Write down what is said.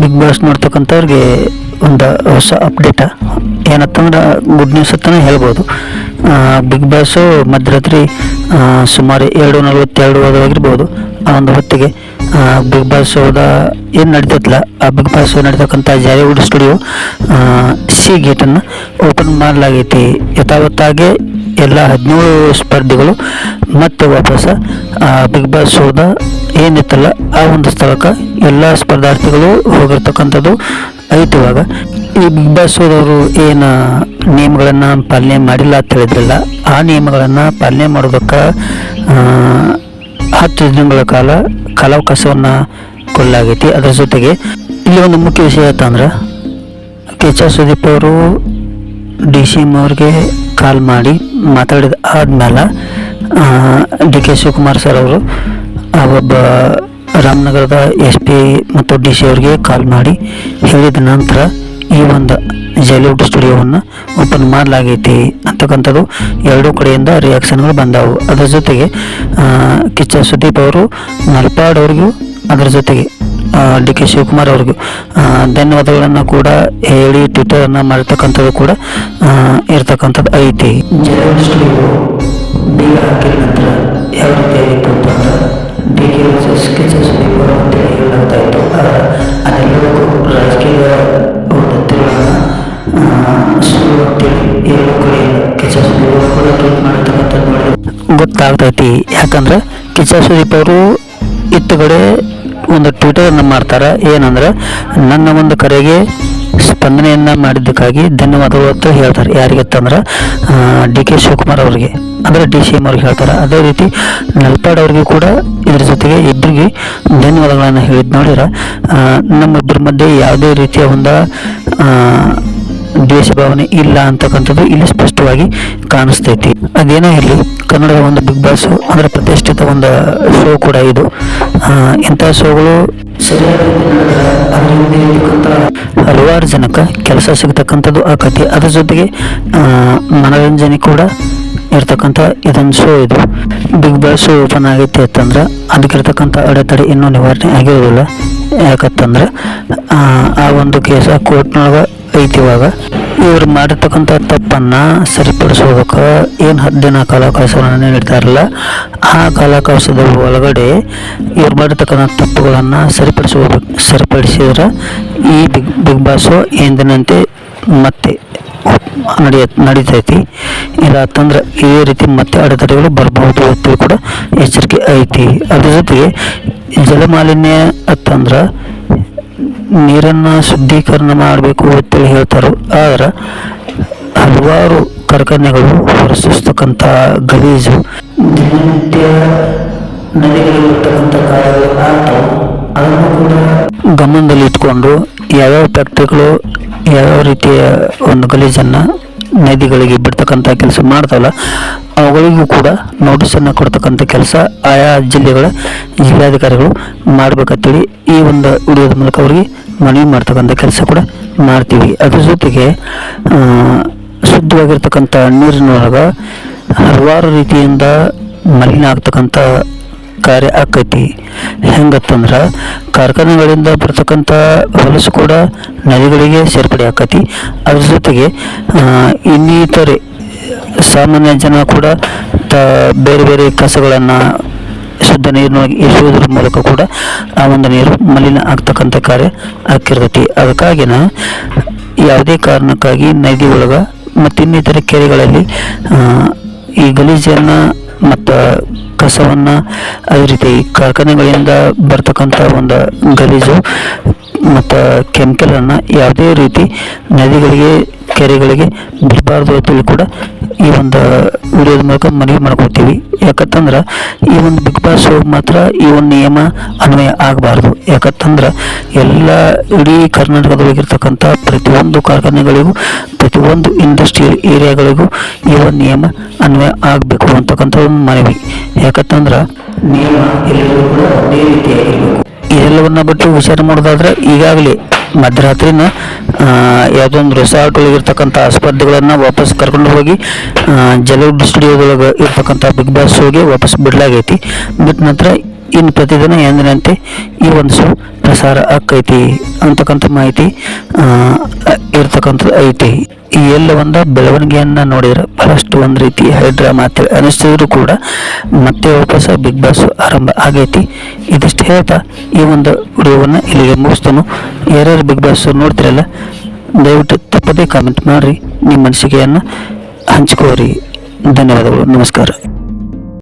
Big boss ನೋಡ್ತಕ್ಕಂಥವ್ರಿಗೆ ಒಂದು ಹೊಸ ಅಪ್ಡೇಟ ಏನತ್ತಂದ್ರೆ good news ಅಂತಲೇ ಹೇಳ್ಬೋದು. ಬಿಗ್ ಬಾಸು ಮಧ್ಯರಾತ್ರಿ ಸುಮಾರು ಎರಡು ನಲವತ್ತೆರಡು ಆಗಿರ್ಬೋದು ಆ ಒಂದು ಹೊತ್ತಿಗೆ ಬಿಗ್ ಬಾಸ್ ಹೋದ ಏನು ನಡೀತೈತಲ್ಲ ಆ ಬಿಗ್ ಬಾಸ್ ನಡೀತಕ್ಕಂಥ ಜಾಲಿವುಡ್ ಸ್ಟುಡಿಯೋ ಸಿ ಗೇಟನ್ನು ಓಪನ್ ಮಾಡಲಾಗೈತಿ. ಯಥಾವತ್ತಾಗೆ ಎಲ್ಲ ಹದಿನೇಳು ಸ್ಪರ್ಧಿಗಳು ಮತ್ತೆ ವಾಪಸ್ ಬಿಗ್ ಬಾಸ್ ಶೋದ ಏನಿತ್ತಲ್ಲ, ಆ ಒಂದು ಸ್ಥಳಕ್ಕೆ ಎಲ್ಲ ಸ್ಪರ್ಧಾರ್ಥಿಗಳು ಹೋಗಿರ್ತಕ್ಕಂಥದ್ದು ಐತಿ ಇವಾಗ. ಈ ಬಿಗ್ ಬಾಸ್ ಹೋದವರು ಏನು ನಿಯಮಗಳನ್ನು ಪಾಲನೆ ಮಾಡಿಲ್ಲ ಅಂತ ಹೇಳಿದ್ರಲ್ಲ, ಆ ನಿಯಮಗಳನ್ನು ಪಾಲನೆ ಮಾಡೋದಕ್ಕೆ ಹತ್ತು ದಿನಗಳ ಕಾಲ ಕಾಲಾವಕಾಶವನ್ನು ಕೊಲ್ಲಾಗೈತಿ ಅದರ ಜೊತೆಗೆ ಇಲ್ಲಿ ಒಂದು ಮುಖ್ಯ ವಿಷಯ ಅಂತಂದ್ರೆ ಕೆ ಎಚ್ ಆರ್ ಸುದೀಪ್ ಅವರು ಡಿ ಸಿ ಎಂ ಅವ್ರಿಗೆ ಕಾಲ್ ಮಾಡಿ ಮಾತಾಡಿದ ಆದಮೇಲೆ ಡಿ ಕೆ ಶಿವಕುಮಾರ್ ಸರ್ ಅವರು ಒಬ್ಬ ರಾಮನಗರದ ಎಸ್ ಪಿ ಮತ್ತು ಡಿ ಸಿ ಅವರಿಗೆ ಕಾಲ್ ಮಾಡಿ ಹೇಳಿದ ನಂತರ ಈ ಒಂದು ಜಾಲಿವುಡ್ ಸ್ಟುಡಿಯೋವನ್ನು ಓಪನ್ ಮಾಡಲಾಗೈತಿ ಅಂತಕ್ಕಂಥದ್ದು ಎರಡೂ ಕಡೆಯಿಂದ ರಿಯಾಕ್ಷನ್ಗಳು ಬಂದವು. ಅದರ ಜೊತೆಗೆ ಕಿಚ್ಚ ಸುದೀಪ್ ಅವರು, ನಲ್ಪಾಡ್ ಅವ್ರಿಗೂ ಅದರ ಜೊತೆಗೆ ಡಿ ಕೆ ಶಿವಕುಮಾರ್ ಅವ್ರಿಗೂ ಧನ್ಯವಾದಗಳನ್ನು ಕೂಡ ಹೇಳಿ ಟ್ವಿಟರನ್ನು ಮಾಡಿರ್ತಕ್ಕಂಥದ್ದು ಕೂಡ ಇರತಕ್ಕಂಥದ್ದು ಐತಿ. ಬೀಗ ಹಾಕಿದ ನಂತರ ಯಾವ ರೀತಿ ಆಗಿತ್ತು ಅಂತಂದ್ರೆ D K versus K S Sudeep ಅವರು ಅಂತೇಳಿ ಹೇಳಲಾಗ್ತಾ ಇತ್ತು. ಆದರೆ ರಾಜಕೀಯ ಕಡೆ ಕೂಡ ಗೊತ್ತಾಗ್ತೈತಿ. ಯಾಕಂದ್ರೆ ಕಿಚ್ಚ ಸುದೀಪ್ ಅವರು ಇತ್ತುಗಡೆ ಒಂದು ಟ್ವಿಟರನ್ನು ಮಾಡ್ತಾರೆ. ಏನಂದ್ರೆ, ನನ್ನ ಒಂದು ಕರೆಗೆ ಸ್ಪಂದನೆಯನ್ನು ಮಾಡಿದ್ದಕ್ಕಾಗಿ ಧನ್ಯವಾದಗಳು ಅಂತ ಹೇಳ್ತಾರೆ. ಯಾರಿಗೆ ಅಂತಂದ್ರೆ ಡಿ ಕೆ ಶಿವಕುಮಾರ್ ಅವರಿಗೆ. ಅಂದರೆ ಡಿ ಸಿ ಎಂ ಅವ್ರಿಗೆ ಹೇಳ್ತಾರೆ. ಅದೇ ರೀತಿ ನಲ್ಪಾಡ್ ಅವ್ರಿಗೂ ಕೂಡ ಇದ್ರ ಜೊತೆಗೆ ಇಬ್ಬರಿಗೆ ಧನ್ಯವಾದಗಳನ್ನು ಹೇಳಿದ್ ನೋಡಿರ ನಮ್ಮಿಬ್ಬರ ಮಧ್ಯೆ ಯಾವುದೇ ರೀತಿಯ ಒಂದು ದ್ವೇಷ ಭಾವನೆ ಇಲ್ಲ ಅಂತಕ್ಕಂಥದ್ದು ಇಲ್ಲಿ ಸ್ಪಷ್ಟವಾಗಿ ಕಾಣಿಸ್ತೈತಿ. ಅದೇನೇ ಇರಲಿ, ಕನ್ನಡದ ಒಂದು ಬಿಗ್ ಬಾಸ್ ಅಂದ್ರೆ ಪ್ರತಿಷ್ಠಿತ ಒಂದು ಶೋ ಕೂಡ ಇದು. ಇಂಥ ಶೋಗಳು ಹಲವಾರು ಜನಕ್ಕೆ ಕೆಲಸ ಸಿಗ್ತಕ್ಕಂಥದ್ದು ಆಕತಿ ಅದ್ರ ಜೊತೆಗೆ ಮನೋರಂಜನೆ ಕೂಡ ಇರ್ತಕ್ಕಂಥ ಇದೊಂದು ಶೋ ಇದು. ಬಿಗ್ ಬಾಸ್ ಓಪನ್ ಆಗೈತಿ ಅಂತಂದ್ರೆ ಅದಕ್ಕಿರ್ತಕ್ಕಂಥ ಅಡೆತಡೆ ಇನ್ನೂ ನಿವಾರಣೆ ಆಗಿರೋದಿಲ್ಲ. ಯಾಕಂತಂದ್ರೆ, ಆ ಒಂದು ಕೇಸ ಕೋರ್ಟ್ನೊಳಗೆ ಐತಿ ಇವಾಗ? ಇವ್ರು ಮಾಡಿರ್ತಕ್ಕಂಥ ತಪ್ಪನ್ನು ಸರಿಪಡಿಸೋದಕ್ಕೆ ಏನು ಹತ್ತು ದಿನ ಕಾಲಾವಕಾಶವನ್ನು ನೀಡ್ತಾರಲ್ಲ ಆ ಕಾಲಾವಕಾಶದ ಒಳಗಡೆ ಇವ್ರು ಮಾಡಿರ್ತಕ್ಕಂಥ ತಪ್ಪುಗಳನ್ನು ಸರಿಪಡಿಸೋದು ಸರಿಪಡಿಸಿದ್ರೆ ಈ ಬಿಗ್ ಬಿಗ್ ಬಾಸ್ ಎಂದಿನಂತೆ ಮತ್ತೆ ನಡೆಯ, ನಡೀತೈತಿ. ಇದಾತಂದ್ರೆ ಈ ರೀತಿ ಮತ್ತೆ ಅಡೆತಡೆಗಳು ಬರಬಹುದು ಅಂತೇಳಿ ಕೂಡ ಎಚ್ಚರಿಕೆ ಐತಿ. ಅದ್ರ ಜೊತೆಗೆ ಜಲಮಾಲಿನ್ಯ ಅಂತಂದ್ರೆ ನೀರನ್ನು ಶುದ್ಧೀಕರಣ ಮಾಡಬೇಕು ಅಂತೇಳಿ ಹೇಳ್ತಾರೆ ಆದರೆ ಹಲವಾರು ಕಾರ್ಖಾನೆಗಳು ಹೊರಸೂಸ್ತಕ್ಕಂಥ ಗಲೀಜು ದಿನನಿತ್ಯ ನದಿಗಳಿಗೆ ಬರ್ತಕ್ಕಂಥ ಆಗ್ತಾವೆ. ಅದನ್ನು ಕೂಡ ಗಮನದಲ್ಲಿ ಇಟ್ಕೊಂಡು ಯಾವ್ಯಾವ ಫ್ಯಾಕ್ಟ್ರಿಗಳು ಯಾವ್ಯಾವ ರೀತಿಯ ಒಂದು ಗಲೀಜನ್ನು ನದಿಗಳಿಗೆ ಬಿಡ್ತಕ್ಕಂಥ ಕೆಲಸ ಮಾಡ್ತಾವಲ್ಲ ಅವುಗಳಿಗೂ ಕೂಡ ನೋಟಿಸನ್ನು ಕೊಡ್ತಕ್ಕಂಥ ಕೆಲಸ ಆಯಾ ಜಿಲ್ಲೆಗಳ ಜಿಲ್ಲಾಧಿಕಾರಿಗಳು ಮಾಡ್ಬೇಕಂತೇಳಿ ಈ ಒಂದು ವಿಡಿಯೋದ ಮೂಲಕ ಅವರಿಗೆ ಮನವಿ ಮಾಡ್ತಕ್ಕಂಥ ಕೆಲಸ ಕೂಡ ಮಾಡ್ತೀವಿ. ಅದ್ರ ಜೊತೆಗೆ ಶುದ್ಧವಾಗಿರ್ತಕ್ಕಂಥ ನೀರಿನೊಳಗೆ ಹಲವಾರು ರೀತಿಯಿಂದ ಮಲಿನ ಆಗ್ತಕ್ಕಂಥ ಕಾರ್ಯ ಆಕೈತಿ. ಹೆಂಗತ್ತಂದ್ರೆ ಕಾರ್ಖಾನೆಗಳಿಂದ ಬರ್ತಕ್ಕಂಥ ಹೊಲಸು ಕೂಡ ನದಿಗಳಿಗೆ ಸೇರ್ಪಡೆ ಆಕೈತಿ. ಅದ್ರ ಜೊತೆಗೆ ಇನ್ನಿತರೆ ಸಾಮಾನ್ಯ ಜನ ಕೂಡ ತ ಬೇರೆ ಬೇರೆ ಕಸಗಳನ್ನು ಶುದ್ಧ ನೀರಿನ ಎಸೆಯುವುದರ ಮೂಲಕ ಕೂಡ ಆ ಒಂದು ನೀರು ಮಲಿನ ಆಗ್ತಕ್ಕಂಥ ಕಾರ್ಯ ಆಗ್ತಿರ್ತೈತಿ. ಅದಕ್ಕಾಗಿನ ಯಾವುದೇ ಕಾರಣಕ್ಕಾಗಿ ನದಿ ಒಳಗೆ ಮತ್ತು ಇನ್ನಿತರ ಕೆರೆಗಳಲ್ಲಿ ಈ ಗಲೀಜನ್ನು ಮತ್ತು ಕಸವನ್ನು ಅದೇ ರೀತಿ ಕಾರ್ಖಾನೆಗಳಿಂದ ಬರ್ತಕ್ಕಂಥ ಒಂದು ಗಲೀಜು ಮತ್ತು ಕೆಮಿಕಲನ್ನು ಯಾವುದೇ ರೀತಿ ನದಿಗಳಿಗೆ, ಕೆರೆಗಳಿಗೆ ಬಿಡಬಾರ್ದು ಅಂತೇಳಿ ಕೂಡ ಈ ಒಂದು ವಿಡಿಯೋದ ಮೂಲಕ ಮನವಿ ಮಾಡ್ಕೊತೀವಿ ಯಾಕಂತಂದ್ರೆ ಈ ಒಂದು ಬಿಗ್ ಬಾಸ್ ಶೋ ಮಾತ್ರ ಈ ಒಂದು ನಿಯಮ ಅನ್ವಯ ಆಗಬಾರ್ದು. ಯಾಕಂತಂದ್ರೆ ಎಲ್ಲ ಇಡೀ ಕರ್ನಾಟಕದೊಳಗಿರ್ತಕ್ಕಂಥ ಪ್ರತಿಯೊಂದು ಕಾರ್ಖಾನೆಗಳಿಗೂ, ಪ್ರತಿಯೊಂದು ಇಂಡಸ್ಟ್ರಿಯಲ್ ಏರಿಯಾಗಳಿಗೂ ಈ ಒಂದು ನಿಯಮ ಅನ್ವಯ ಆಗಬೇಕು ಅಂತಕ್ಕಂಥ ಒಂದು ಮನವಿ. ಯಾಕತ್ತಂದ್ರೆ ನಿಯಮ ಎಲ್ಲರಿಗೂ ಕೂಡ ಅದೇ ರೀತಿಯಾಗಿರಬೇಕು. ಇದೆಲ್ಲವನ್ನ ಬಿಟ್ಟು ಹುಷಾರು ಮಾಡೋದಾದ್ರೆ ಈಗಾಗಲೇ ಮಧ್ಯರಾತ್ರಿನ ಯಾವುದೊಂದು ರೆಸಾರ್ಟ್ ಒಳಗಿರ್ತಕ್ಕಂಥ ಸ್ಪರ್ಧೆಗಳನ್ನು ವಾಪಸ್ ಕರ್ಕೊಂಡು ಹೋಗಿ ಜಲವುಡ್ ಸ್ಟುಡಿಯೋದೊಳಗೆ ಇರ್ತಕ್ಕಂಥ ಬಿಗ್ ಬಾಸ್ ಶೋಗೆ ವಾಪಸ್ ಬಿಡಲಾಗೈತಿ. ಬಿಟ್ಟ ನಂತರ ಇನ್ನು ಪ್ರತಿದಿನ ಎಂದಿನಂತೆ ಈ ಒಂದು ಶೋ ಪ್ರಸಾರ ಆಕೈತಿ ಅಂತಕ್ಕಂಥ ಮಾಹಿತಿ ಇರ್ತಕ್ಕಂಥದ್ದು ಐತಿ. ಈ ಎಲ್ಲ ಒಂದು ಬೆಳವಣಿಗೆಯನ್ನು ನೋಡಿದ್ರೆ ಬಹಳಷ್ಟು ಒಂದು ರೀತಿ ಹೈಡ್ರಾ ಮಾತ್ರ ಅನಿಸ್ತಿದ್ರು ಕೂಡ ಮತ್ತೆ ವಾಪಸ್ ಬಿಗ್ ಬಾಸ್ ಆರಂಭ ಆಗೈತಿ. ಇದಿಷ್ಟು ಹೇಳ್ತಾ ಈ ಒಂದು ವಿಡಿಯೋವನ್ನು ಇಲ್ಲಿಗೆ ಮುಗಿಸ್ತಾನು. ಯಾರ್ಯಾರು ಬಿಗ್ ಬಾಸ್ ನೋಡ್ತಿರಲ್ಲ, ದಯವಿಟ್ಟು ತಪ್ಪದೇ ಕಾಮೆಂಟ್ ಮಾಡಿರಿ. ನಿಮ್ಮ ಅನಿಸಿಕೆಯನ್ನು ಹಂಚ್ಕೋರಿ ಧನ್ಯವಾದಗಳು. ನಮಸ್ಕಾರ.